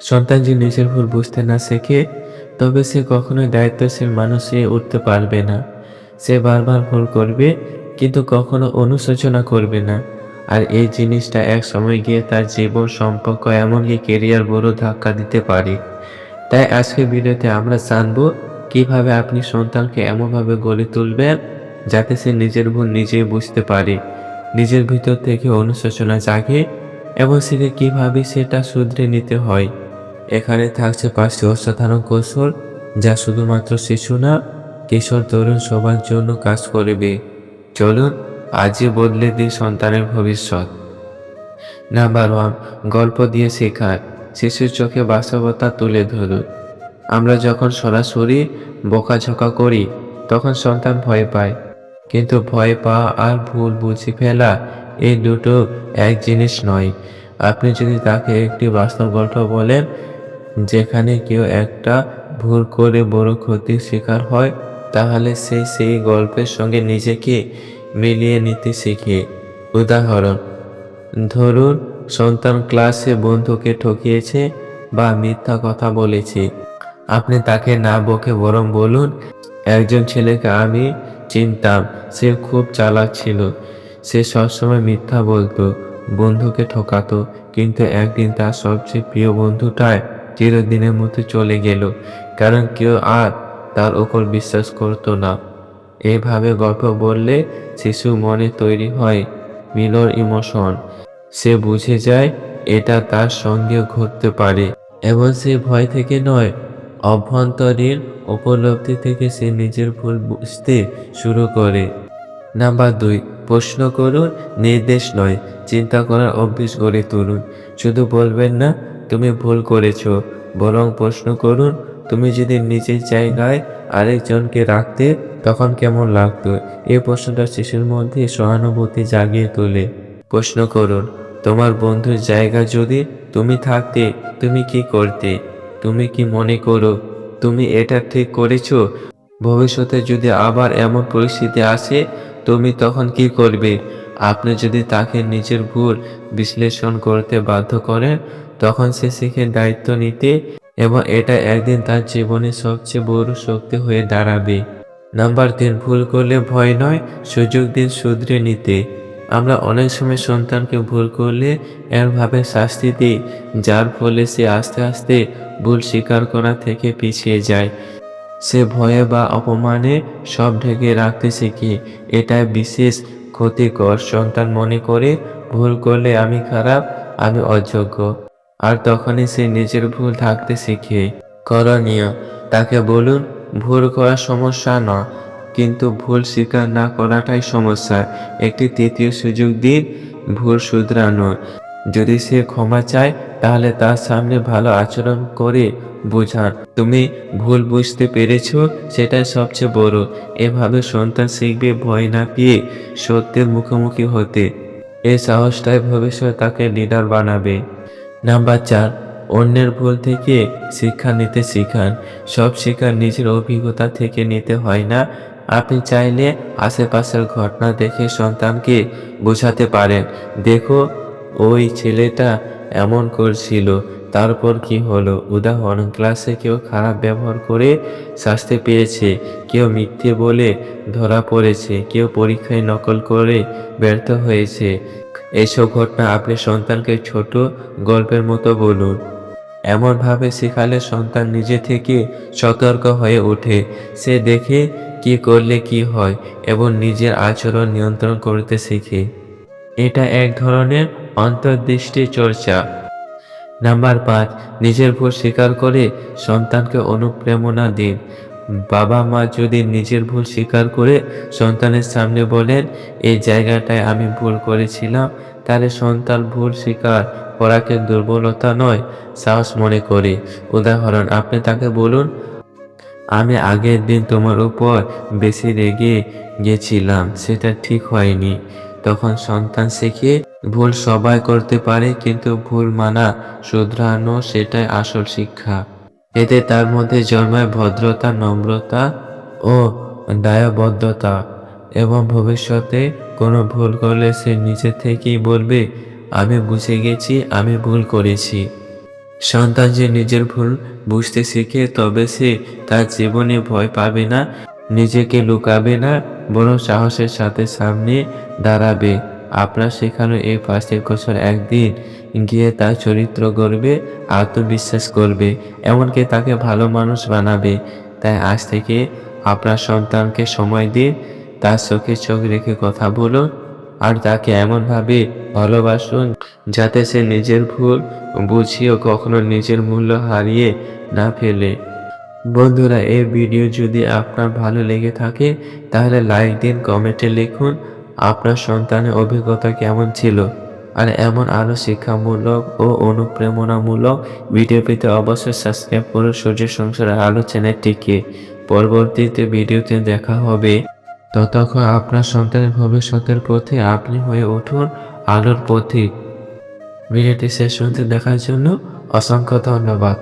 সন্তান যে নিজের ভুল বুঝতে না শেখে, তবে সে কখনোই দায়িত্বশীল মানুষ হয়ে উঠতে পারবে না। সে বারবার ভুল করবে, কিন্তু কখনো অনুশোচনা করবে না। আর এই জিনিসটা এক সময় গিয়ে তার জীবন সম্পর্ক এমনকি কেরিয়ার বড় ধাক্কা দিতে পারে। তাই আজকের ভিডিওতে আমরা জানব, কীভাবে আপনি সন্তানকে এমনভাবে গড়ে তুলবেন যাতে সে নিজের ভুল নিজেই বুঝতে পারে, নিজের ভিতর থেকে অনুশোচনা জাগে এবং সেকে কীভাবে সেটা শুধরে নিতে হয়। এখানে থাকছে পাঁচটি অসাধারণ কৌশল, যা শুধুমাত্র শিশু না, কিশোর, তরুণ সবার জন্য কাজ করবে। চলুন, আজই বদলে দিই সন্তানের ভবিষ্যৎ। নাম্বার ওয়ান গল্প দিয়ে শেখার। শিশুর চোখে বাস্তবতা তুলে ধরুন। আমরা যখন সরাসরি বকাঝকা করি, তখন সন্তান ভয় পায়। কিন্তু ভয় পাওয়া আর ভুল বুঝে ফেলা এই দুটো এক জিনিস নয়। আপনি যদি তাকে একটি বাস্তব গল্প বলেন যেখানে কেউ একটা ভুল করে বড় ক্ষতির শিকার হয়, তাহলে সে সেই গল্পের সঙ্গে নিজেকে মিলিয়ে নিতে শিখে। উদাহরণ, ধরুন, সন্তান ক্লাসে বন্ধুকে ঠকিয়েছে বা মিথ্যা কথা বলেছে। আপনি তাকে না বকে বরং বলুন, একজন ছেলেকে আমি চিনতাম, সে খুব চালাক ছিল, সে সবসময় মিথ্যা বলতো, বন্ধুকে ঠকাতো, কিন্তু একদিন তার সবচেয়ে প্রিয় বন্ধুটায় চিরদিনের মতো চলে গেল, কারণ কেউ আর তার ওপর বিশ্বাস করতো না। এভাবে গল্প বললে শিশু মনে তৈরি হয় মিলর ইমোশন। সে বুঝে যায় এটা তার সঙ্গে ঘটতে পারে, এবং সে ভয় থেকে নয়, অভ্যন্তরীণ উপলব্ধি থেকে সে নিজের ভুল বুঝতে শুরু করে। নাম্বার দুই, প্রশ্ন করুন, নির্দেশ নয়, চিন্তা করার অভ্যেস গড়ে তুলুন। শুধু বলবেন না তুমি ভুল করেছ। বরং প্রশ্ন করুন, তুমি যদি নিজের জায়গায় আরেকজনকে রাখতে, তখন কেমন লাগতো? এই প্রশ্নটা শিশুর মধ্যে সহানুভূতি জাগিয়ে তোলে। প্রশ্ন করুন, তোমার বন্ধুর জায়গা যদি তুমি থাকতে, তুমি কি করতে? তুমি কি মনে করো, তুমি এটা ঠিক করেছ? ভবিষ্যতে যদি আবার এমন পরিস্থিতি আসে, তুমি তখন কি করবে? আপনি যদি তাকে নিজের ভুল বিশ্লেষণ করতে বাধ্য করেন, তখন সে শিখে দায়িত্ব নিতে এবং এটা একদিন তার জীবনে সবচেয়ে বড় শক্তি হয়ে দাঁড়াবে। নাম্বার তিন, ভুল করলে ভয় নয়, সুযোগ দিন শুধরে নিতে। আমরা অনেক সময় সন্তানকে ভুল করলে এমনভাবে শাস্তি দিই, যার ফলে সে আস্তে আস্তে ভুল স্বীকার করা থেকে পিছিয়ে যায়। সে ভয়ে বা অপমানে সব ঢেকে রাখতে শিখে এটা বিশেষ ক্ষতিকর সন্তান মনে করে ভুল করলে আমি খারাপ, আমি অযোগ্য। আর তখনই সে নিজের ভুল থাকতে শিখে। করণীয়, তাকে বলুন, ভুল করা সমস্যা না, কিন্তু ভুল স্বীকার না করাটাই সমস্যা। একটি তৃতীয় সুযোগ দিন, ভুল শুধরানোর যদি সে ক্ষমা চায়, তাহলে তার সামনে ভালো আচরণ করে বোঝান। তুমি ভুল বুঝতে পেরেছ সেটাই সবচেয়ে বড়। এভাবে সন্তান শিখবে ভয় না পেয়ে সত্যের মুখোমুখি হতে। এই সাহসটাই ভবিষ্যৎ তাকে লিডার বানাবে। নাম্বার চার, অন্যের ভুল থেকে শিক্ষা নিতে শিখান। সব শিক্ষা নিজের অভিজ্ঞতা থেকে নিতে হয় না। আপনি চাইলে আশেপাশের ঘটনা দেখে সন্তানকে বোঝাতে পারেন। দেখো ওই ছেলেটা এমন করছিল। তারপর কি হলো? উদাহরণ ক্লাসে কেউ খারাপ ব্যবহার করে শাস্তি পেয়েছে, কেউ মিথ্যে বলে ধরা পড়েছে, কেউ পরীক্ষায় নকল করে ব্যর্থ হয়েছে। এইসব ঘটনা আপনি সন্তানকে ছোট গল্পের মতো বলুন। এমনভাবে শেখালে সন্তান নিজে থেকে সতর্ক হয়ে ওঠে। সে দেখে কি করলে কি হয় এবং নিজের আচরণ নিয়ন্ত্রণ করতে শেখে। এটা এক ধরনের অন্তর্দৃষ্টি চর্চা। নাম্বার পাঁচ, নিজের ভুল স্বীকার করে সন্তানকে অনুপ্রেরণা দিন। বাবা মা যদি নিজের ভুল স্বীকার করে সন্তানের সামনে বলেন, এই জায়গাটায় আমি ভুল করেছিলাম, তাহলে সন্তান ভুল স্বীকার করাকে দুর্বলতা নয়? সাহস মনে করে। উদাহরণ, আপনি তাকে বলুন, আমি আগের দিন তোমার উপর বেশি রেগে গেছিলাম, সেটা ঠিক হয়নি। তখন সন্তান শেখে ভুল সবাই করতে পারে, কিন্তু ভুল মানা, শুধরানো সেটাই আসল শিক্ষা। এতে তার মধ্যে জন্মায় ভদ্রতা, নম্রতা ও দায়বদ্ধতা এবং ভবিষ্যতে কোনো ভুল করলে সে নিজে থেকেই বলবে, আমি বুঝে গেছি, আমি ভুল করেছি। সন্তান যে নিজের ভুল বুঝতে শিখে, তবে সে তার জীবনে ভয় পাবে না, নিজেকে লুকাবে না, বরং সাহসের সাথে সামনে দাঁড়াবে। আপনার শেখানো এই পাঁচটি কৌশল একদিন গিয়ে তার চরিত্র গড়বে, আত্মবিশ্বাস করবে, এমনকি তাকে ভালো মানুষ বানাবে। তাই আজ থেকে আপনার সন্তানকে সময় দিন, তার চোখে চোখ রেখে কথা বলুন আর তাকে এমনভাবে ভালোবাসুন যাতে সে নিজের ভুল বুঝিয়েও কখনো নিজের মূল্য হারিয়ে না ফেলে। বন্ধুরা, এই ভিডিও যদি আপনার ভালো লেগে থাকে, তাহলে লাইক দিন কমেন্টে লিখুন আপনার সন্তানের অভিজ্ঞতা কেমন ছিল? আর এমন আরও শিক্ষামূলক ও অনুপ্রেরণামূলক ভিডিও পেতে অবশ্যই সাবস্ক্রাইব করুন। সূর্য সংসারের আলো চ্যানেলটিকে পরবর্তীতে ভিডিওতে দেখা হবে। ততক্ষণ আপনার সন্তানের ভবিষ্যতের পথে আপনি হয়ে উঠুন আলোর পথিক ভিডিওটি শেষ পর্যন্ত দেখার জন্য অসংখ্য ধন্যবাদ।